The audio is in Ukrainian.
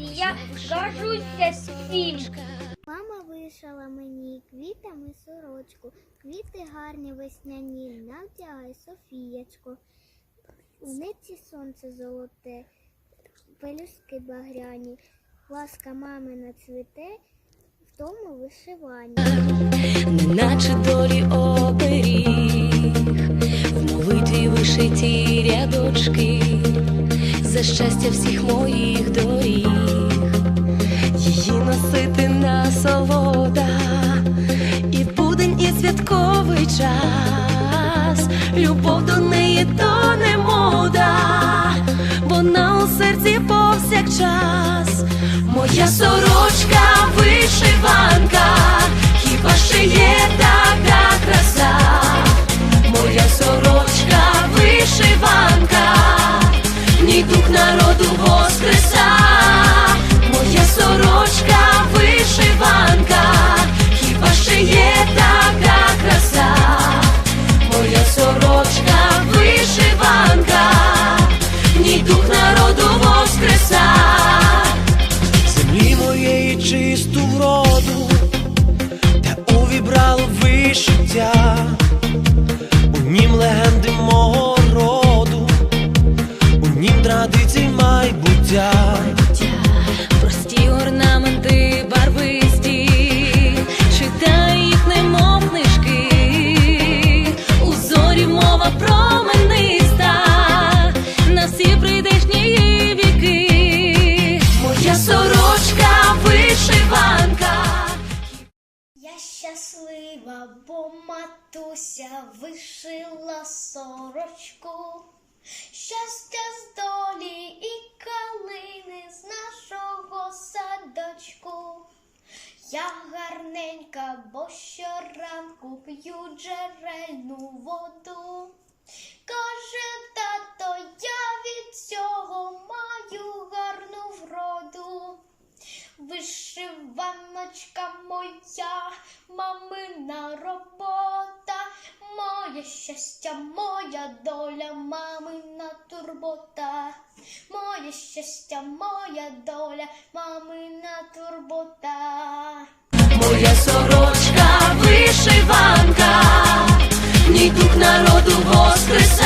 я горжуся всім. Мама вишила мені квітами сорочку, квіти гарні весняні, навдягай Софієчко. У ниці сонце золоте, пелюстки багряні, ласка мамина цвіте, в тому вишиванні. неначе долі оберіг, в молитві вишиті рядочки, за щастя всіх моїх доріг, час, любов до неї то не мода, вона у серці повсякчас, моя сорочка вишиванка, хіба ще є вишиванка. Я щаслива, бо матуся вишила сорочку. Щастя з долі і калини з нашого садочку. Я гарненька, бо щоранку п'ю джерельну воду. Каже тато, я від цього маю мамина робота, моє щастя, моя доля, мамина турбота, моє щастя, моя доля, мамина турбота. Моя сорочка вишиванка, ні тут народу воскреса,